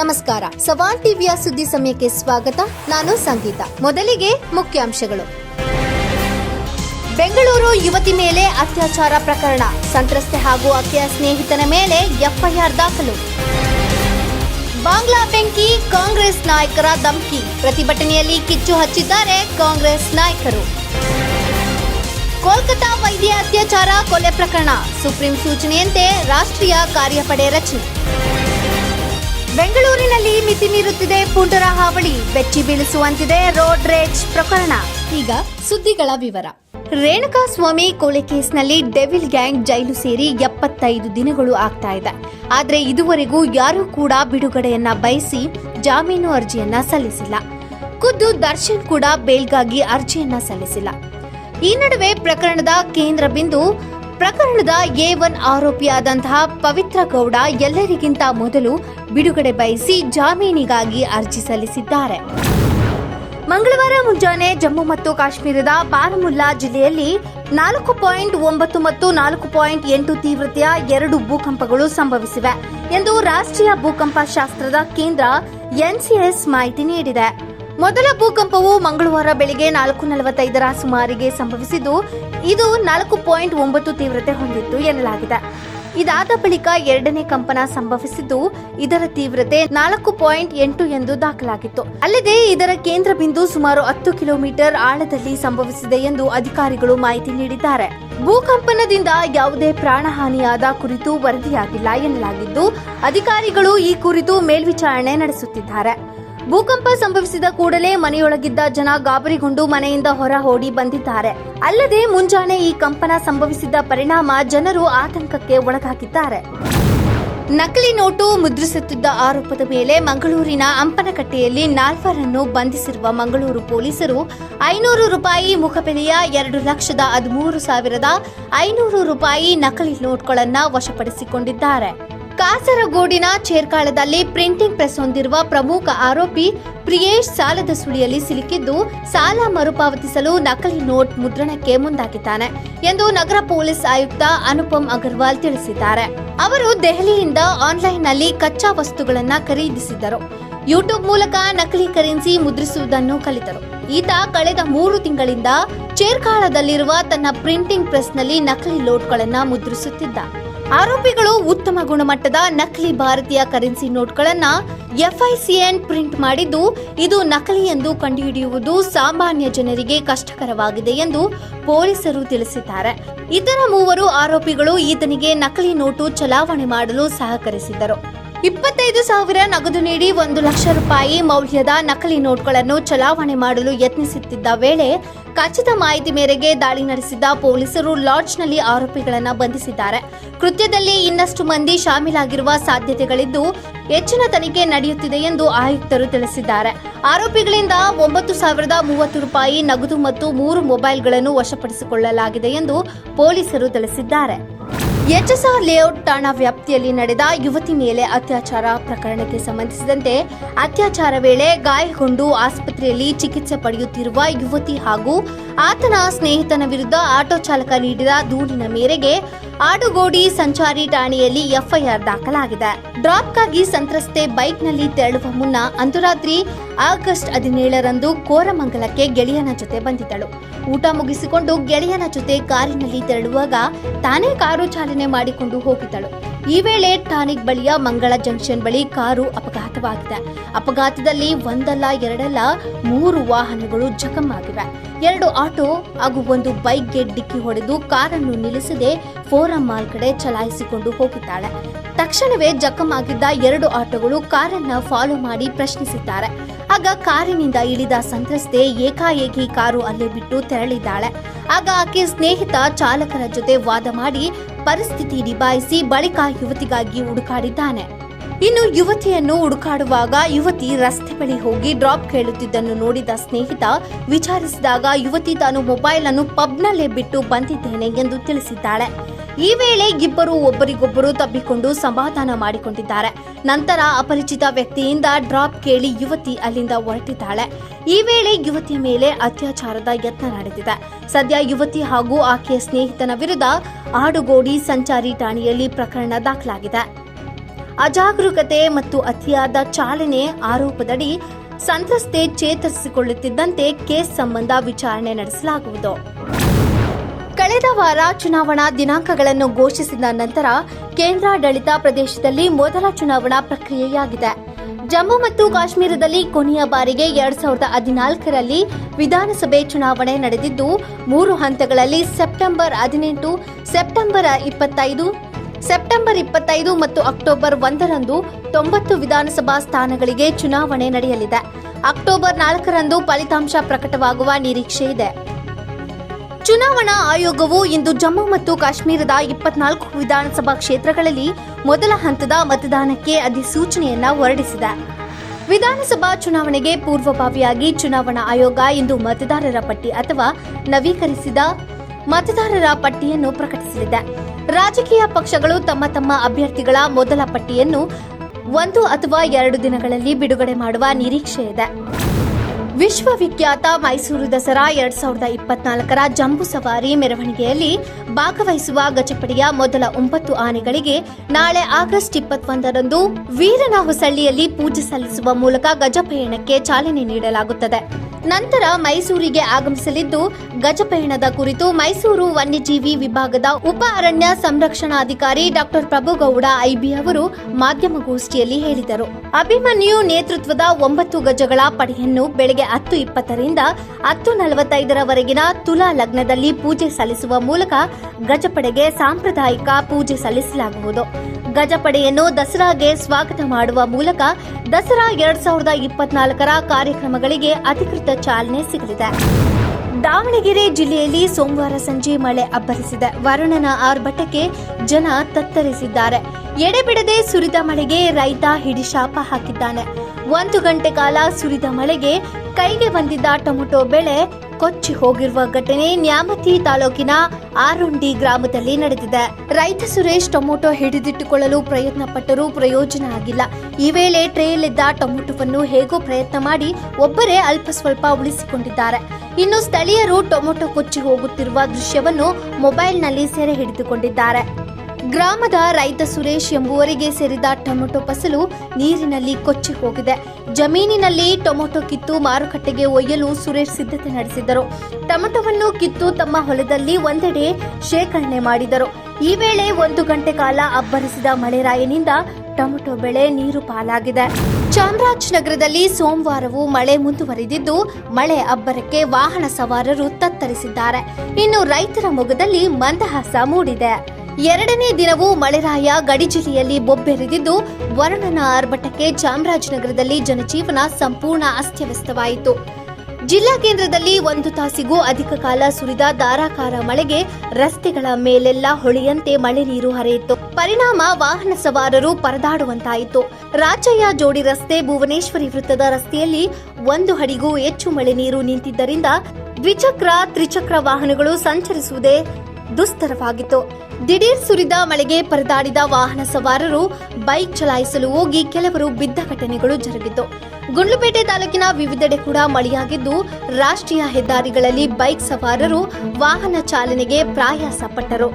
ನಮಸ್ಕಾರ. ಸವಾಲ್ ಟಿವಿಯ ಸುದ್ದಿ ಸಮಯಕ್ಕೆ ಸ್ವಾಗತ. ನಾನು ಸಂಗೀತ. ಮೊದಲಿಗೆ ಮುಖ್ಯಾಂಶಗಳು. ಬೆಂಗಳೂರು ಯುವತಿ ಮೇಲೆ ಅತ್ಯಾಚಾರ ಪ್ರಕರಣ. ಸಂತ್ರಸ್ತೆ ಹಾಗೂ ಆಕೆಯ ಸ್ನೇಹಿತನ ಮೇಲೆ ಎಫ್ಐಆರ್ ದಾಖಲು. ಬಾಂಗ್ಲಾ ಬೆಂಕಿ, ಕಾಂಗ್ರೆಸ್ ನಾಯಕರ ಧಮಕಿ. ಪ್ರತಿಭಟನೆಯಲ್ಲಿ ಕಿಚ್ಚು ಹಚ್ಚಿದ್ದಾರೆ ಕಾಂಗ್ರೆಸ್ ನಾಯಕರು. ಕೋಲ್ಕತಾ ವೈದ್ಯ ಅತ್ಯಾಚಾರ ಕೊಲೆ ಪ್ರಕರಣ. ಸುಪ್ರೀಂ ಸೂಚನೆಯಂತೆ ರಾಷ್ಟ್ರೀಯ ಕಾರ್ಯಪಡೆ ರಚನೆ. ಬೆಂಗಳೂರಿನಲ್ಲಿ ಮಿತಿ ಮೀರುತ್ತಿದೆ ಪುಂಡರ ಹಾವಳಿ. ಬೆಚ್ಚಿ ಬೀಳಿಸುವಂತಿದೆ ರೋಡ್ ರೇಜ್ ಪ್ರಕರಣ. ಈಗ ಸುದ್ದಿಗಳ ವಿವರ. ರೇಣುಕಾ ಸ್ವಾಮಿ ಕೊಲೆ ಕೇಸ್ನಲ್ಲಿ ಡೆವಿಲ್ ಗ್ಯಾಂಗ್ ಜೈಲು ಸೇರಿ ಎಪ್ಪತ್ತೈದು ದಿನಗಳು ಆಗ್ತಾ ಇದೆ. ಆದರೆ ಇದುವರೆಗೂ ಯಾರೂ ಕೂಡ ಬಿಡುಗಡೆಯನ್ನ ಬಯಸಿ ಜಾಮೀನು ಅರ್ಜಿಯನ್ನ ಸಲ್ಲಿಸಿಲ್ಲ. ಖುದ್ದು ದರ್ಶನ್ ಕೂಡ ಬೇಲ್ಗಾಗಿ ಅರ್ಜಿಯನ್ನ ಸಲ್ಲಿಸಿಲ್ಲ. ಈ ನಡುವೆ ಪ್ರಕರಣದ ಕೇಂದ್ರ ಬಿಂದು ಪ್ರಕರಣದ ಎ ಒನ್ ಆರೋಪಿಯಾದಂತಹ ಪವಿತ್ರ ಗೌಡ ಎಲ್ಲರಿಗಿಂತ ಮೊದಲು ಬಿಡುಗಡೆ ಬಯಸಿ ಜಾಮೀನಿಗಾಗಿ ಅರ್ಜಿ ಸಲ್ಲಿಸಿದ್ದಾರೆ. ಮಂಗಳವಾರ ಮುಂಜಾನೆ ಜಮ್ಮು ಮತ್ತು ಕಾಶ್ಮೀರದ ಬಾರಮುಲ್ಲಾ ಜಿಲ್ಲೆಯಲ್ಲಿ ನಾಲ್ಕು ಪಾಯಿಂಟ್ ಒಂಬತ್ತು ಮತ್ತು ನಾಲ್ಕು ಪಾಯಿಂಟ್ ಎಂಟು ತೀವ್ರತೆಯ ಎರಡು ಭೂಕಂಪಗಳು ಸಂಭವಿಸಿವೆ ಎಂದು ರಾಷ್ಟ್ರೀಯ ಭೂಕಂಪ ಶಾಸ್ತ್ರದ ಕೇಂದ್ರ ಎನ್ಸಿಎಸ್ ಮಾಹಿತಿ ನೀಡಿದೆ. ಮೊದಲ ಭೂಕಂಪವು ಮಂಗಳವಾರ ಬೆಳಿಗ್ಗೆ ನಾಲ್ಕು ನಲವತ್ತೈದರ ಸುಮಾರಿಗೆ ಸಂಭವಿಸಿದ್ದು, ಇದು ನಾಲ್ಕು ಪಾಯಿಂಟ್ ಒಂಬತ್ತು ತೀವ್ರತೆ ಹೊಂದಿತ್ತು ಎನ್ನಲಾಗಿದೆ. ಇದಾದ ಬಳಿಕ ಎರಡನೇ ಕಂಪನ ಸಂಭವಿಸಿದ್ದು, ಇದರ ತೀವ್ರತೆ ನಾಲ್ಕು ಪಾಯಿಂಟ್ ಎಂಟು ಎಂದು ದಾಖಲಾಗಿತ್ತು. ಅಲ್ಲದೆ, ಇದರ ಕೇಂದ್ರ ಬಿಂದು ಸುಮಾರು ಹತ್ತು ಕಿಲೋಮೀಟರ್ ಆಳದಲ್ಲಿ ಸಂಭವಿಸಿದೆ ಎಂದು ಅಧಿಕಾರಿಗಳು ಮಾಹಿತಿ ನೀಡಿದ್ದಾರೆ. ಭೂಕಂಪನದಿಂದ ಯಾವುದೇ ಪ್ರಾಣಹಾನಿಯಾದ ಕುರಿತು ವರದಿಯಾಗಿಲ್ಲ ಎನ್ನಲಾಗಿದ್ದು, ಅಧಿಕಾರಿಗಳು ಈ ಕುರಿತು ಮೇಲ್ವಿಚಾರಣೆ ನಡೆಸುತ್ತಿದ್ದಾರೆ. ಭೂಕಂಪ ಸಂಭವಿಸಿದ ಕೂಡಲೇ ಮನೆಯೊಳಗಿದ್ದ ಜನ ಗಾಬರಿಗೊಂಡು ಮನೆಯಿಂದ ಹೊರ ಓಡಿ ಬಂದಿದ್ದಾರೆ. ಅಲ್ಲದೆ ಮುಂಜಾನೆ ಈ ಕಂಪನ ಸಂಭವಿಸಿದ ಪರಿಣಾಮ ಜನರು ಆತಂಕಕ್ಕೆ ಒಳಗಾಗಿದ್ದಾರೆ. ನಕಲಿ ನೋಟು ಮುದ್ರಿಸುತ್ತಿದ್ದ ಆರೋಪದ ಮೇಲೆ ಮಂಗಳೂರಿನ ಅಂಪನಕಟ್ಟೆಯಲ್ಲಿ ನಾಲ್ವರನ್ನು ಬಂಧಿಸಿರುವ ಮಂಗಳೂರು ಪೊಲೀಸರು ಐನೂರು ರೂಪಾಯಿ ಮುಖಬೆಲೆಯ ಎರಡು ಲಕ್ಷದ ಹದಿಮೂರು ಸಾವಿರದ ಐನೂರು ರೂಪಾಯಿ ನಕಲಿ ನೋಟ್ಗಳನ್ನು ವಶಪಡಿಸಿಕೊಂಡಿದ್ದಾರೆ. ಕಾಸರಗೋಡಿನ ಚೇರ್ಕಾಳದಲ್ಲಿ ಪ್ರಿಂಟಿಂಗ್ ಪ್ರೆಸ್ ಹೊಂದಿರುವ ಪ್ರಮುಖ ಆರೋಪಿ ಪ್ರಿಯೇಶ್ ಸಾಲದ ಸುಳಿಯಲ್ಲಿ ಸಿಲುಕಿದ್ದು ಸಾಲ ಮರುಪಾವತಿಸಲು ನಕಲಿ ನೋಟ್ ಮುದ್ರಣಕ್ಕೆ ಮುಂದಾಗಿದ್ದಾನೆ ಎಂದು ನಗರ ಪೊಲೀಸ್ ಆಯುಕ್ತ ಅನುಪಮ್ ಅಗರ್ವಾಲ್ ತಿಳಿಸಿದ್ದಾರೆ. ಅವರು ದೆಹಲಿಯಿಂದ ಆನ್ಲೈನ್ನಲ್ಲಿ ಕಚ್ಚಾ ವಸ್ತುಗಳನ್ನು ಖರೀದಿಸಿದ್ದರು. ಯೂಟ್ಯೂಬ್ ಮೂಲಕ ನಕಲಿ ಕರೆನ್ಸಿ ಮುದ್ರಿಸುವುದನ್ನು ಕಲಿತರು. ಈತ ಕಳೆದ ಮೂರು ತಿಂಗಳಿಂದ ಚೇರ್ಕಾಳದಲ್ಲಿರುವ ತನ್ನ ಪ್ರಿಂಟಿಂಗ್ ಪ್ರೆಸ್ನಲ್ಲಿ ನಕಲಿ ಲೋಟ್ಗಳನ್ನು ಮುದ್ರಿಸುತ್ತಿದ್ದ. ಆರೋಪಿಗಳು ಉತ್ತಮ ಗುಣಮಟ್ಟದ ನಕಲಿ ಭಾರತೀಯ ಕರೆನ್ಸಿ ನೋಟ್ಗಳನ್ನ ಎಫ್ಐಸಿಎನ್ ಪ್ರಿಂಟ್ ಮಾಡಿದ್ದು, ಇದು ನಕಲಿ ಎಂದು ಕಂಡುಹಿಡಿಯುವುದು ಸಾಮಾನ್ಯ ಜನರಿಗೆ ಕಷ್ಟಕರವಾಗಿದೆ ಎಂದು ಪೊಲೀಸರು ತಿಳಿಸಿದ್ದಾರೆ. ಇತರ ಮೂವರು ಆರೋಪಿಗಳು ಈತನಿಗೆ ನಕಲಿ ನೋಟು ಚಲಾವಣೆ ಮಾಡಲು ಸಹಕರಿಸಿದ್ದರು. ಇಪ್ಪತ್ತೈದು ಸಾವಿರ ನಗದು ನೀಡಿ ಒಂದು ಲಕ್ಷ ರೂಪಾಯಿ ಮೌಲ್ಯದ ನಕಲಿ ನೋಟ್ಗಳನ್ನು ಚಲಾವಣೆ ಮಾಡಲು ಯತ್ನಿಸುತ್ತಿದ್ದ ವೇಳೆ ಖಚಿತ ಮಾಹಿತಿ ಮೇರೆಗೆ ದಾಳಿ ನಡೆಸಿದ್ದ ಪೊಲೀಸರು ಲಾಡ್ಜ್ನಲ್ಲಿ ಆರೋಪಿಗಳನ್ನು ಬಂಧಿಸಿದ್ದಾರೆ. ಕೃತ್ಯದಲ್ಲಿ ಇನ್ನಷ್ಟು ಮಂದಿ ಶಾಮೀಲಾಗಿರುವ ಸಾಧ್ಯತೆಗಳಿದ್ದು ಹೆಚ್ಚಿನ ತನಿಖೆ ನಡೆಯುತ್ತಿದೆ ಎಂದು ಆಯುಕ್ತರು ತಿಳಿಸಿದ್ದಾರೆ. ಆರೋಪಿಗಳಿಂದ ಒಂಬತ್ತು ಸಾವಿರದ ಮೂವತ್ತು ರೂಪಾಯಿ ನಗದು ಮತ್ತು ಮೂರು ಮೊಬೈಲ್ಗಳನ್ನು ವಶಪಡಿಸಿಕೊಳ್ಳಲಾಗಿದೆ ಎಂದು ಪೊಲೀಸರು ತಿಳಿಸಿದ್ದಾರೆ. ಎಚ್ಎಸ್ಆರ್ ಲೇಔಟ್ ಠಾಣಾ ವ್ಯಾಪ್ತಿಯಲ್ಲಿ ನಡೆದ ಯುವತಿ ಮೇಲೆ ಅತ್ಯಾಚಾರ ಪ್ರಕರಣಕ್ಕೆ ಸಂಬಂಧಿಸಿದಂತೆ ಅತ್ಯಾಚಾರ ವೇಳೆ ಗಾಯಗೊಂಡು ಆಸ್ಪತ್ರೆಯಲ್ಲಿ ಚಿಕಿತ್ಸೆ ಪಡೆಯುತ್ತಿರುವ ಯುವತಿ ಹಾಗೂ ಆತನ ಸ್ನೇಹಿತನ ವಿರುದ್ಧ ಆಟೋ ಚಾಲಕ ನೀಡಿದ ದೂರಿನ ಮೇರೆಗೆ ಆಡುಗೋಡಿ ಸಂಚಾರಿ ಠಾಣೆಯಲ್ಲಿ ಎಫ್ಐಆರ್ ದಾಖಲಾಗಿದೆ. ಡ್ರಾಪ್ಗಾಗಿ ಸಂತ್ರಸ್ತೆ ಬೈಕ್ನಲ್ಲಿ ತೆರಳುವ ಮುನ್ನ ಅಂದು ರಾತ್ರಿ ಆಗಸ್ಟ್ ಹದಿನೇಳರಂದು ಕೋರಮಂಗಲಕ್ಕೆ ಗೆಳೆಯನ ಜೊತೆ ಬಂದಿದ್ದಳು. ಊಟ ಮುಗಿಸಿಕೊಂಡು ಗೆಳೆಯನ ಜೊತೆ ಕಾರಿನಲ್ಲಿ ತೆರಳುವಾಗ ತಾನೇ ಕಾರು ಚಾಲನೆ ಮಾಡಿಕೊಂಡು ಹೋಗಿದ್ದಳು. ಈ ವೇಳೆ ಟಾನಿಕ್ ಬಳಿಯ ಮಂಗಳ ಜಂಕ್ಷನ್ ಬಳಿ ಕಾರು ಅಪಘಾತವಾಗಿದೆ. ಅಪಘಾತದಲ್ಲಿ ಒಂದಲ್ಲ, ಎರಡಲ್ಲ, ಮೂರು ವಾಹನಗಳು ಜಖಮಾಗಿವೆ ಎರಡು ಆಟೋ ಹಾಗೂ ಒಂದು ಬೈಕ್ಗೆ ಡಿಕ್ಕಿ ಹೊಡೆದು ಕಾರನ್ನು ನಿಲ್ಲಿಸದೆ ಫೋರಂ ಮಾಲ್ ಕಡೆ ಚಲಾಯಿಸಿಕೊಂಡು ಹೋಗಿದ್ದಾಳೆ. ತಕ್ಷಣವೇ ಜಖಮಾಗಿದ್ದ ಎರಡು ಆಟೋಗಳು ಕಾರನ್ನ ಫಾಲೋ ಮಾಡಿ ಪ್ರಶ್ನಿಸಿದ್ದಾರೆ. ಆಗ ಕಾರಿನಿಂದ ಇಳಿದ ಸಂತ್ರಸ್ತೆ ಏಕಾಏಕಿ ಕಾರು ಅಲ್ಲೇ ಬಿಟ್ಟು ತೆರಳಿದ್ದಾಳೆ. ಆಗ ಆಕೆ ಸ್ನೇಹಿತ ಚಾಲಕರ ಜೊತೆ ವಾದ ಮಾಡಿ ಪರಿಸ್ಥಿತಿ ನಿಭಾಯಿಸಿ ಬಳಿಕ ಯುವತಿಗಾಗಿ ಹುಡುಕಾಡಿದ್ದಾನೆ. ಇನ್ನು ಯುವತಿಯನ್ನು ಹುಡುಕಾಡುವಾಗ ಯುವತಿ ರಸ್ತೆ ಬಳಿ ಹೋಗಿ ಡ್ರಾಪ್ ಕೇಳುತ್ತಿದ್ದನ್ನು ನೋಡಿದ ಸ್ನೇಹಿತ ವಿಚಾರಿಸಿದಾಗ ಯುವತಿ ತಾನು ಮೊಬೈಲ್ ಅನ್ನು ಪಬ್ನಲ್ಲೇ ಬಿಟ್ಟು ಬಂದಿದ್ದೇನೆ ಎಂದು ತಿಳಿಸಿದ್ದಾಳೆ. ಈ ವೇಳೆ ಇಬ್ಬರು ಒಬ್ಬರಿಗೊಬ್ಬರು ತಬ್ಬಿಕೊಂಡು ಸಮಾಧಾನ ಮಾಡಿಕೊಂಡಿದ್ದಾರೆ. ನಂತರ ಅಪರಿಚಿತ ವ್ಯಕ್ತಿಯಿಂದ ಡ್ರಾಪ್ ಕೇಳಿ ಯುವತಿ ಅಲ್ಲಿಂದ ಹೊರಟಿದ್ದಾಳೆ. ಈ ವೇಳೆ ಯುವತಿಯ ಮೇಲೆ ಅತ್ಯಾಚಾರದ ಯತ್ನ ನಡೆದಿದೆ. ಸದ್ಯ ಯುವತಿ ಹಾಗೂ ಆಕೆಯ ಸ್ನೇಹಿತನ ವಿರುದ್ಧ ಆಡುಗೋಡಿ ಸಂಚಾರಿ ಠಾಣೆಯಲ್ಲಿ ಪ್ರಕರಣ ದಾಖಲಾಗಿದೆ. ಅಜಾಗರೂಕತೆ ಮತ್ತು ಅತಿಯಾದ ಚಾಲನೆ ಆರೋಪದಡಿ ಸಂತ್ರಸ್ತೆ ಚೇತರಿಸಿಕೊಳ್ಳುತ್ತಿದ್ದಂತೆ ಕೇಸ್ ಸಂಬಂಧ ವಿಚಾರಣೆ ನಡೆಸಲಾಗುವುದು. ಕಳೆದ ವಾರ ಚುನಾವಣಾ ದಿನಾಂಕಗಳನ್ನು ಘೋಷಿಸಿದ ನಂತರ ಕೇಂದ್ರಾಡಳಿತ ಪ್ರದೇಶದಲ್ಲಿ ಮೊದಲ ಚುನಾವಣಾ ಪ್ರಕ್ರಿಯೆಯಾಗಿದೆ. ಜಮ್ಮು ಮತ್ತು ಕಾಶ್ಮೀರದಲ್ಲಿ ಕೊನೆಯ ಬಾರಿಗೆ ಎರಡ್ ಸಾವಿರದ ಹದಿನಾಲ್ಕರಲ್ಲಿ ವಿಧಾನಸಭೆ ಚುನಾವಣೆ ನಡೆದಿದ್ದು, ಮೂರು ಹಂತಗಳಲ್ಲಿ ಸೆಪ್ಟೆಂಬರ್ ಹದಿನೆಂಟು, ಸೆಪ್ಟೆಂಬರ್ ಇಪ್ಪತ್ತೈದು ಸೆಪ್ಟೆಂಬರ್ ಇಪ್ಪತ್ತೈದು ಮತ್ತು ಅಕ್ಟೋಬರ್ ಒಂದರಂದು ತೊಂಬತ್ತು ವಿಧಾನಸಭಾ ಸ್ಥಾನಗಳಿಗೆ ಚುನಾವಣೆ ನಡೆಯಲಿದೆ. ಅಕ್ಟೋಬರ್ ನಾಲ್ಕರಂದು ಫಲಿತಾಂಶ ಪ್ರಕಟವಾಗುವ ನಿರೀಕ್ಷೆ ಇದೆ. ಚುನಾವಣಾ ಆಯೋಗವು ಇಂದು ಜಮ್ಮು ಮತ್ತು ಕಾಶ್ಮೀರದ ಇಪ್ಪತ್ನಾಲ್ಕು ವಿಧಾನಸಭಾ ಕ್ಷೇತ್ರಗಳಲ್ಲಿ ಮೊದಲ ಹಂತದ ಮತದಾನಕ್ಕೆ ಅಧಿಸೂಚನೆಯನ್ನ ಹೊರಡಿಸಿದೆ. ವಿಧಾನಸಭಾ ಚುನಾವಣೆಗೆ ಪೂರ್ವಭಾವಿಯಾಗಿ ಚುನಾವಣಾ ಆಯೋಗ ಇಂದು ಮತದಾರರ ಪಟ್ಟಿ ಅಥವಾ ನವೀಕರಿಸಿದ ಮತದಾರರ ಪಟ್ಟಿಯನ್ನು ಪ್ರಕಟಿಸಲಿದೆ. ರಾಜಕೀಯ ಪಕ್ಷಗಳು ತಮ್ಮ ತಮ್ಮ ಅಭ್ಯರ್ಥಿಗಳ ಮೊದಲ ಪಟ್ಟಿಯನ್ನು ಒಂದು ಅಥವಾ ಎರಡು ದಿನಗಳಲ್ಲಿ ಬಿಡುಗಡೆ ಮಾಡುವ ನಿರೀಕ್ಷೆ ಇದೆ. ವಿಶ್ವವಿಖ್ಯಾತ ಮೈಸೂರು ದಸರಾ ಎರಡ್ ಸಾವಿರದ ಇಪ್ಪತ್ನಾಲ್ಕರ ಜಂಬೂ ಸವಾರಿ ಮೆರವಣಿಗೆಯಲ್ಲಿ ಭಾಗವಹಿಸುವ ಗಜಪಡೆಯ ಮೊದಲ ಒಂಬತ್ತು ಆನೆಗಳಿಗೆ ನಾಳೆ ಆಗಸ್ಟ್ ಇಪ್ಪತ್ತೊಂದರಂದು ವೀರನ ಹೊಸಳ್ಳಿಯಲ್ಲಿ ಪೂಜೆ ಸಲ್ಲಿಸುವ ಮೂಲಕ ಗಜಪಯಣಕ್ಕೆ ಚಾಲನೆ ನೀಡಲಾಗುತ್ತದೆ. ನಂತರ ಮೈಸೂರಿಗೆ ಆಗಮಿಸಲಿದ್ದು, ಗಜಪಯಣದ ಕುರಿತು ಮೈಸೂರು ವನ್ಯಜೀವಿ ವಿಭಾಗದ ಉಪ ಅರಣ್ಯ ಸಂರಕ್ಷಣಾಧಿಕಾರಿ ಡಾಕ್ಟರ್ ಪ್ರಭುಗೌಡ ಐಬಿ ಅವರು ಮಾಧ್ಯಮಗೋಷ್ಠಿಯಲ್ಲಿ ಹೇಳಿದರು. ಅಭಿಮನ್ಯು ನೇತೃತ್ವದ ಒಂಬತ್ತು ಗಜಗಳ ಪಡೆಯನ್ನು ಬೆಳಗ್ಗೆ ಹತ್ತು ಇಪ್ಪತ್ತರಿಂದ ಹತ್ತು ನಲವತ್ತೈದರವರೆಗಿನ ತುಲಾ ಲಗ್ನದಲ್ಲಿ ಪೂಜೆ ಸಲ್ಲಿಸುವ ಮೂಲಕ ಗಜಪಡೆಗೆ ಸಾಂಪ್ರದಾಯಿಕ ಪೂಜೆ ಸಲ್ಲಿಸಲಾಗುವುದು. ಗಜಪಡೆಯನ್ನು ದಸರಾಗೆ ಸ್ವಾಗತ ಮಾಡುವ ಮೂಲಕ ದಸರಾ ಎರಡ್ ಸಾವಿರದ ಇಪ್ಪತ್ನಾಲ್ಕರ ಕಾರ್ಯಕ್ರಮಗಳಿಗೆ ಅಧಿಕೃತ ಚಾಲನೆ ಸಿಗಲಿದೆ. ದಾವಣಗೆರೆ ಜಿಲ್ಲೆಯಲ್ಲಿ ಸೋಮವಾರ ಸಂಜೆ ಮಳೆ ಅಬ್ಬರಿಸಿದೆ. ವರುಣನ ಆರ್ಭಟಕ್ಕೆ ಜನ ತತ್ತರಿಸಿದ್ದಾರೆ. ಎಡೆಬಿಡದೆ ಸುರಿದ ಮಳೆಗೆ ರೈತ ಹಿಡಿಶಾಪ ಹಾಕಿದ್ದಾನೆ. ಒಂದು ಗಂಟೆ ಕಾಲ ಸುರಿದ ಮಳೆಗೆ ಕೈಗೆ ಬಂದಿದ್ದ ಟೊಮೆಟೊ ಬೆಳೆ ಕೊಚ್ಚಿ ಹೋಗಿರುವ ಘಟನೆ ನ್ಯಾಮತಿ ತಾಲೂಕಿನ ಆರುಂಡಿ ಗ್ರಾಮದಲ್ಲಿ ನಡೆದಿದೆ. ರೈತ ಸುರೇಶ್ ಟೊಮೊಟೊ ಹಿಡಿದಿಟ್ಟುಕೊಳ್ಳಲು ಪ್ರಯತ್ನ ಪಟ್ಟರೂ ಪ್ರಯೋಜನ ಆಗಿಲ್ಲ. ಈ ವೇಳೆ ಟ್ರೇಯಲ್ಲಿದ್ದ ಟೊಮೊಟೊವನ್ನು ಹೇಗೋ ಪ್ರಯತ್ನ ಮಾಡಿ ಒಬ್ಬರೇ ಅಲ್ಪ ಸ್ವಲ್ಪ ಉಳಿಸಿಕೊಂಡಿದ್ದಾರೆ. ಇನ್ನು ಸ್ಥಳೀಯರು ಟೊಮೊಟೊ ಕೊಚ್ಚಿ ಹೋಗುತ್ತಿರುವ ದೃಶ್ಯವನ್ನು ಮೊಬೈಲ್ನಲ್ಲಿ ಸೆರೆ ಹಿಡಿದುಕೊಂಡಿದ್ದಾರೆ. ಗ್ರಾಮದ ರೈತ ಸುರೇಶ್ ಎಂಬುವರಿಗೆ ಸೇರಿದ ಟೊಮೆಟೊ ಫಸಲು ನೀರಿನಲ್ಲಿ ಕೊಚ್ಚಿ ಹೋಗಿದೆ. ಜಮೀನಿನಲ್ಲಿ ಟೊಮೆಟೊ ಕಿತ್ತು ಮಾರುಕಟ್ಟೆಗೆ ಒಯ್ಯಲು ಸುರೇಶ್ ಸಿದ್ಧತೆ ನಡೆಸಿದ್ದರು. ಟೊಮೆಟೊವನ್ನು ಕಿತ್ತು ತಮ್ಮ ಹೊಲದಲ್ಲಿ ಒಂದೆಡೆ ಶೇಖರಣೆ ಮಾಡಿದರು. ಈ ವೇಳೆ ಒಂದು ಗಂಟೆ ಕಾಲ ಅಬ್ಬರಿಸಿದ ಮಳೆರಾಯನಿಂದ ಟೊಮೆಟೊ ಬೆಳೆ ನೀರು ಪಾಲಾಗಿದೆ. ಚಾಮರಾಜನಗರದಲ್ಲಿ ಸೋಮವಾರವೂ ಮಳೆ ಮುಂದುವರಿದಿದ್ದು, ಮಳೆ ಅಬ್ಬರಕ್ಕೆ ವಾಹನ ಸವಾರರು ತತ್ತರಿಸಿದ್ದಾರೆ. ಇನ್ನು ರೈತರ ಮೊಗದಲ್ಲಿ ಮಂದಹಾಸ ಮೂಡಿದೆ. ಎರಡನೇ ದಿನವೂ ಮಳೆರಾಯ ಗಡಿ ಜಿಲ್ಲೆಯಲ್ಲಿ ಬೊಬ್ಬೆರೆದಿದ್ದು, ವರುಣನ ಆರ್ಭಟಕ್ಕೆ ಚಾಮರಾಜನಗರದಲ್ಲಿ ಜನಜೀವನ ಸಂಪೂರ್ಣ ಅಸ್ತವ್ಯಸ್ತವಾಯಿತು. ಜಿಲ್ಲಾ ಕೇಂದ್ರದಲ್ಲಿ ಒಂದು ತಾಸಿಗೂ ಅಧಿಕ ಕಾಲ ಸುರಿದ ಧಾರಾಕಾರ ಮಳೆಗೆ ರಸ್ತೆಗಳ ಮೇಲೆಲ್ಲ ಹೊಳೆಯಂತೆ ಮಳೆ ನೀರು ಹರಿಯಿತು. ಪರಿಣಾಮ ವಾಹನ ಸವಾರರು ಪರದಾಡುವಂತಾಯಿತು. ರಾಜಯ್ಯ ಜೋಡಿ ರಸ್ತೆ ಭುವನೇಶ್ವರಿ ವೃತ್ತದ ರಸ್ತೆಯಲ್ಲಿ ಒಂದು ಅಡಿಗೂ ಹೆಚ್ಚು ಮಳೆ ನೀರು ನಿಂತಿದ್ದರಿಂದ ದ್ವಿಚಕ್ರ, ತ್ರಿಚಕ್ರ ವಾಹನಗಳು ಸಂಚರಿಸುವುದೇ ದುಸ್ತರವಾಗಿತ್ತು. ದಿಢೀರ್ ಸುರಿದ ಮಳೆಗೆ ಪರದಾಡಿದ ವಾಹನ ಸವಾರರು ಬೈಕ್ ಚಲಾಯಿಸಲು ಹೋಗಿ ಕೆಲವರು ಬಿದ್ದ ಘಟನೆಗಳು ಜರುಗಿತು. ಗುಂಡ್ಲುಪೇಟೆ ತಾಲೂಕಿನ ವಿವಿಧೆಡೆ ಕೂಡ ಮಳೆಯಾಗಿದ್ದು, ರಾಷ್ಟ್ರೀಯ ಹೆದ್ದಾರಿಗಳಲ್ಲಿ ಬೈಕ್ ಸವಾರರು ವಾಹನ ಚಾಲನೆಗೆ ಪ್ರಾಯಾಸ ಪಟ್ಟರು.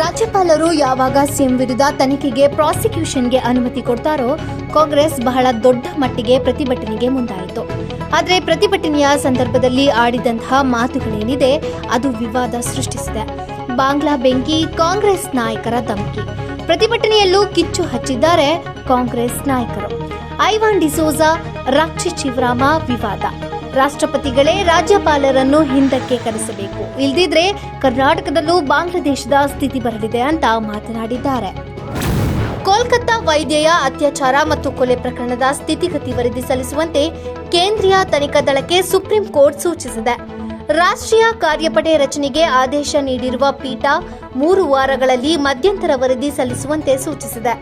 ರಾಜ್ಯಪಾಲರು ಯಾವಾಗ ಸಿಎಂ ವಿರುದ್ಧ ತನಿಖೆಗೆ ಪ್ರಾಸಿಕ್ಯೂಷನ್ಗೆ ಅನುಮತಿ ಕೊಡ್ತಾರೋ, ಕಾಂಗ್ರೆಸ್ ಬಹಳ ದೊಡ್ಡ ಮಟ್ಟಿಗೆ ಪ್ರತಿಭಟನೆಗೆ ಮುಂದಾಯಿತು. ಆದರೆ ಪ್ರತಿಭಟನೆಯ ಸಂದರ್ಭದಲ್ಲಿ ಆಡಿದಂತಹ ಮಾತುಗಳೇನಿದೆ, ಅದು ವಿವಾದ ಸೃಷ್ಟಿಸಿದೆ. ಬಾಂಗ್ಲಾ ಬೆಂಕಿ, ಕಾಂಗ್ರೆಸ್ ನಾಯಕರ ಧಮಕಿ. ಪ್ರತಿಭಟನೆಯಲ್ಲೂ ಕಿಚ್ಚು ಹಚ್ಚಿದ್ದಾರೆ ಕಾಂಗ್ರೆಸ್ ನಾಯಕರು. ಐವಾನ್ ಡಿಸೋಜಾ ರಾಕ್ಷಿ ಶಿವರಾಮ ವಿವಾದ. ರಾಷ್ಟ್ರಪತಿಗಳೇ ರಾಜ್ಯಪಾಲರನ್ನು ಹಿಂದಕ್ಕೆ ಕರೆಸಬೇಕು. ಇಲ್ದಿದ್ರೆ ಕರ್ನಾಟಕದಲ್ಲೂ ಬಾಂಗ್ಲಾದೇಶದ ಸ್ಥಿತಿ ಬರಲಿದೆ ಅಂತ ಮಾತನಾಡಿದ್ದಾರೆ. ಕೋಲ್ಕತ್ತಾ ವೈದ್ಯೆಯ ಅತ್ಯಾಚಾರ ಮತ್ತು ಕೊಲೆ ಪ್ರಕರಣದ ಸ್ಥಿತಿಗತಿ ವರದಿ ಸಲ್ಲಿಸುವಂತೆ ಕೇಂದ್ರೀಯ ತನಿಖಾ ದಳಕ್ಕೆ ಸುಪ್ರೀಂ ಕೋರ್ಟ್ ಸೂಚಿಸಿದೆ. ರಾಷ್ಟ್ರೀಯ ಕಾರ್ಯಪಡೆ ರಚನೆಗೆ ಆದೇಶ ನೀಡಿರುವ ಪೀಠ ಮೂರು ವಾರಗಳಲ್ಲಿ ಮಧ್ಯಂತರ ವರದಿ ಸಲ್ಲಿಸುವಂತೆ ಸೂಚಿಸಿದೆ.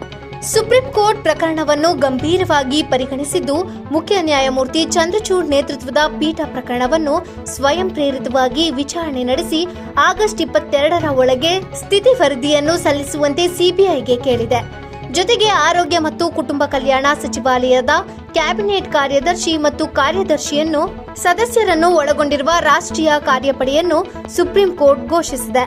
ಸುಪ್ರೀಂ ಕೋರ್ಟ್ ಪ್ರಕರಣವನ್ನು ಗಂಭೀರವಾಗಿ ಪರಿಗಣಿಸಿದ್ದು, ಮುಖ್ಯ ನ್ಯಾಯಮೂರ್ತಿ ಚಂದ್ರಚೂಡ್ ನೇತೃತ್ವದ ಪೀಠ ಪ್ರಕರಣವನ್ನು ಸ್ವಯಂ ಪ್ರೇರಿತವಾಗಿ ವಿಚಾರಣೆ ನಡೆಸಿ ಆಗಸ್ಟ್ ಇಪ್ಪತ್ತೆರಡರ ಒಳಗೆ ಸ್ಥಿತಿ ವರದಿಯನ್ನು ಸಲ್ಲಿಸುವಂತೆ ಸಿಬಿಐಗೆ ಕೇಳಿದೆ. ಜೊತೆಗೆ ಆರೋಗ್ಯ ಮತ್ತು ಕುಟುಂಬ ಕಲ್ಯಾಣ ಸಚಿವಾಲಯದ ಕ್ಯಾಬಿನೆಟ್ ಕಾರ್ಯದರ್ಶಿ ಮತ್ತು ಕಾರ್ಯದರ್ಶಿಯನ್ನು ಸದಸ್ಯರನ್ನು ಒಳಗೊಂಡಿರುವ ರಾಷ್ಟ್ರೀಯ ಕಾರ್ಯಪಡೆಯನ್ನು ಸುಪ್ರೀಂ ಕೋರ್ಟ್ ಘೋಷಿಸಿದೆ.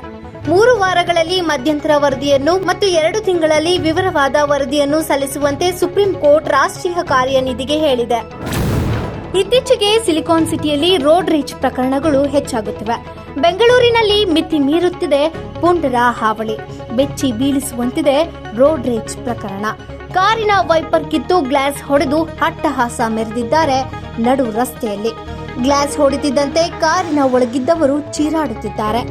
ಮೂರು ವಾರಗಳಲ್ಲಿ ಮಧ್ಯಂತರ ವರದಿಯನ್ನು ಮತ್ತು ಎರಡು ತಿಂಗಳಲ್ಲಿ ವಿವರವಾದ ವರದಿಯನ್ನು ಸಲ್ಲಿಸುವಂತೆ ಸುಪ್ರೀಂ ಕೋರ್ಟ್ ರಾಷ್ಟ್ರೀಯ ಕಾರ್ಯನಿಧಿಗೆ ಹೇಳಿದೆ. ಇತ್ತೀಚೆಗೆ ಸಿಲಿಕಾನ್ ಸಿಟಿಯಲ್ಲಿ ರೋಡ್ ರೇಜ್ ಪ್ರಕರಣಗಳು ಹೆಚ್ಚಾಗುತ್ತಿವೆ. ಬೆಂಗಳೂರಿನಲ್ಲಿ ಮಿತಿ ಮೀರುತ್ತಿದೆ ಪುಂಡರ ಹಾವಳಿ. ಬೆಚ್ಚಿ ಬೀಳಿಸುವಂತಿದೆ ರೋಡ್ ರೇಜ್ ಪ್ರಕರಣ. ಕಾರಿನ ವೈಪರ್ ಕಿತ್ತು ಗ್ಲಾಸ್ ಹೊಡೆದು ಅಟ್ಟಹಾಸ ಮೆರೆದಿದ್ದಾರೆ ನಡು ರಸ್ತೆಯಲ್ಲಿ. ಗ್ಲಾಸ್ ಹೊಡೆದಿದ್ದಂತೆ ಕಾರಿನ ಒಳಗಿದ್ದವರು ಚೀರಾಡುತ್ತಿದ್ದಾರೆ.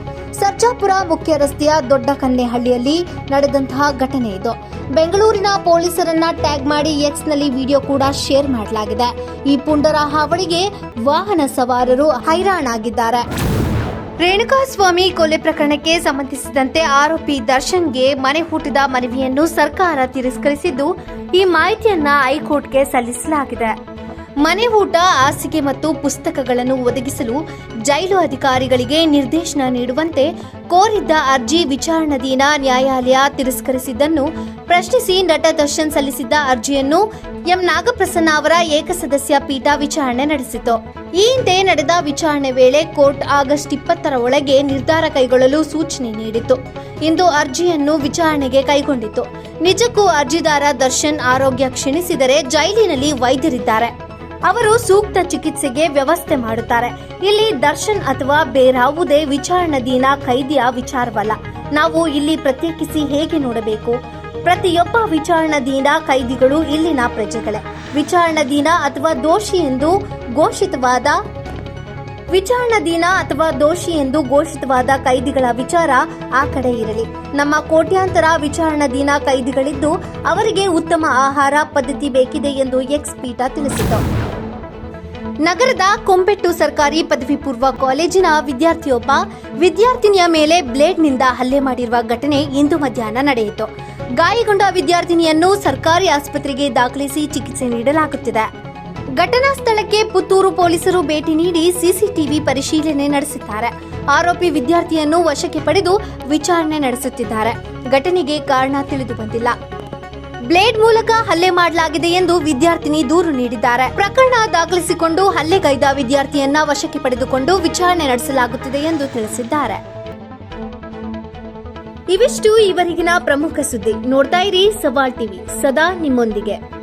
ಸರ್ಜಾಪುರ ಮುಖ್ಯ ರಸ್ತೆಯ ದೊಡ್ಡ ಕನ್ನೆಹಳ್ಳಿಯಲ್ಲಿ ನಡೆದಂತಹ ಘಟನೆ ಇದು. ಬೆಂಗಳೂರಿನ ಪೊಲೀಸರನ್ನ ಟ್ಯಾಗ್ ಮಾಡಿ ಎಕ್ಸ್ನಲ್ಲಿ ವಿಡಿಯೋ ಕೂಡ ಶೇರ್ ಮಾಡಲಾಗಿದೆ. ಈ ಪುಂಡರ ಹಾವಳಿಗೆ ವಾಹನ ಸವಾರರು ಹೈರಾಣಾಗಿದ್ದಾರೆ. ರೇಣುಕಾಸ್ವಾಮಿ ಕೊಲೆ ಪ್ರಕರಣಕ್ಕೆ ಸಂಬಂಧಿಸಿದಂತೆ ಆರೋಪಿ ದರ್ಶನ್ಗೆ ಮನೆ ಹುಟ್ಟಿದ ಮನವಿಯನ್ನು ಸರ್ಕಾರ ತಿರಸ್ಕರಿಸಿದ್ದು, ಈ ಮಾಹಿತಿಯನ್ನ ಹೈಕೋರ್ಟ್ಗೆ ಸಲ್ಲಿಸಲಾಗಿದೆ. ಮನೆ ಊಟ, ಹಾಸಿಗೆ ಮತ್ತು ಪುಸ್ತಕಗಳನ್ನು ಒದಗಿಸಲು ಜೈಲು ಅಧಿಕಾರಿಗಳಿಗೆ ನಿರ್ದೇಶನ ನೀಡುವಂತೆ ಕೋರಿದ್ದ ಅರ್ಜಿ ವಿಚಾರಣಾಧೀನ ನ್ಯಾಯಾಲಯ ತಿರಸ್ಕರಿಸಿದ್ದನ್ನು ಪ್ರಶ್ನಿಸಿ ನಟ ದರ್ಶನ್ ಸಲ್ಲಿಸಿದ್ದ ಅರ್ಜಿಯನ್ನು ಎಂ. ನಾಗಪ್ರಸನ್ನ ಅವರ ಏಕಸದಸ್ಯ ಪೀಠ ವಿಚಾರಣೆ ನಡೆಸಿತು. ಈ ಹಿಂದೆ ನಡೆದ ವಿಚಾರಣೆ ವೇಳೆ ಕೋರ್ಟ್ ಆಗಸ್ಟ್ ಇಪ್ಪತ್ತರ ಒಳಗೆ ನಿರ್ಧಾರ ಕೈಗೊಳ್ಳಲು ಸೂಚನೆ ನೀಡಿತ್ತು. ಇಂದು ಅರ್ಜಿಯನ್ನು ವಿಚಾರಣೆಗೆ ಕೈಗೊಂಡಿತು ನಿಜಕ್ಕೂ ಅರ್ಜಿದಾರ ದರ್ಶನ್ ಆರೋಗ್ಯ ಕ್ಷೀಣಿಸಿದರೆ ಜೈಲಿನಲ್ಲಿ ವೈದ್ಯರಿದ್ದಾರೆ. ಅವರು ಸೂಕ್ತ ಚಿಕಿತ್ಸೆಗೆ ವ್ಯವಸ್ಥೆ ಮಾಡುತ್ತಾರೆ. ಇಲ್ಲಿ ದರ್ಶನ್ ಅಥವಾ ಬೇರಾವುದೇ ವಿಚಾರಣಾಧೀನ ಕೈದಿಯ ವಿಚಾರವಲ್ಲ. ನಾವು ಇಲ್ಲಿ ಪ್ರತ್ಯೇಕಿಸಿ ಹೇಗೆ ನೋಡಬೇಕು? ಪ್ರತಿಯೊಬ್ಬ ವಿಚಾರಣಾಧೀನ ಕೈದಿಗಳು ಇಲ್ಲಿನ ಪ್ರಜೆಗಳೇ. ವಿಚಾರಣಾಧೀನ ಅಥವಾ ದೋಷಿ ಎಂದು ಘೋಷಿತವಾದ ವಿಚಾರಣಾಧೀನ ಅಥವಾ ದೋಷಿ ಎಂದು ಘೋಷಿತವಾದ ಕೈದಿಗಳ ವಿಚಾರ ಆ ಕಡೆ ಇರಲಿ. ನಮ್ಮ ಕೋಟ್ಯಾಂತರ ವಿಚಾರಣಾಧೀನ ಕೈದಿಗಳಿದ್ದು ಅವರಿಗೆ ಉತ್ತಮ ಆಹಾರ ಪದ್ಧತಿ ಬೇಕಿದೆ ಎಂದು ಎಕ್ಸ್ ಪೀಠ ತಿಳಿಸಿತು. ನಗರದ ಕೊಂಬೆಟ್ಟು ಸರ್ಕಾರಿ ಪದವಿ ಪೂರ್ವ ಕಾಲೇಜಿನ ವಿದ್ಯಾರ್ಥಿಯೊಬ್ಬ ವಿದ್ಯಾರ್ಥಿನಿಯ ಮೇಲೆ ಬ್ಲೇಡ್ನಿಂದ ಹಲ್ಲೆ ಮಾಡಿರುವ ಘಟನೆ ಇಂದು ಮಧ್ಯಾಹ್ನ ನಡೆಯಿತು. ಗಾಯಗೊಂಡ ವಿದ್ಯಾರ್ಥಿನಿಯನ್ನು ಸರ್ಕಾರಿ ಆಸ್ಪತ್ರೆಗೆ ದಾಖಲಿಸಿ ಚಿಕಿತ್ಸೆ ನೀಡಲಾಗುತ್ತಿದೆ. ಘಟನಾ ಸ್ಥಳಕ್ಕೆ ಪುತ್ತೂರು ಪೊಲೀಸರು ಭೇಟಿ ನೀಡಿ ಸಿಸಿಟಿವಿ ಪರಿಶೀಲನೆ ನಡೆಸಿದ್ದಾರೆ. ಆರೋಪಿ ವಿದ್ಯಾರ್ಥಿಯನ್ನು ವಶಕ್ಕೆ ಪಡೆದು ವಿಚಾರಣೆ ನಡೆಸುತ್ತಿದ್ದಾರೆ. ಘಟನೆಗೆ ಕಾರಣ ತಿಳಿದು ಬಂದಿಲ್ಲ. ಬ್ಲೇಡ್ ಮೂಲಕ ಹಲ್ಲೆ ಮಾಡಲಾಗಿದೆ ಎಂದು ವಿದ್ಯಾರ್ಥಿನಿ ದೂರು ನೀಡಿದ್ದಾರೆ. ಪ್ರಕರಣ ದಾಖಲಿಸಿಕೊಂಡು ಹಲ್ಲೆಗೈದ ವಿದ್ಯಾರ್ಥಿಯನ್ನ ವಶಕ್ಕೆ ಪಡೆದುಕೊಂಡು ವಿಚಾರಣೆ ನಡೆಸಲಾಗುತ್ತಿದೆ ಎಂದು ತಿಳಿಸಿದ್ದಾರೆ. ಇವಿಷ್ಟು ಇವರಿಗಿನ ಪ್ರಮುಖ ಸುದ್ದಿ. ನೋಡ್ತಾ ಇರಿ ಸವಾಲ್ ಟಿವಿ. ಸದಾ ನಿಮ್ಮೊಂದಿಗೆ.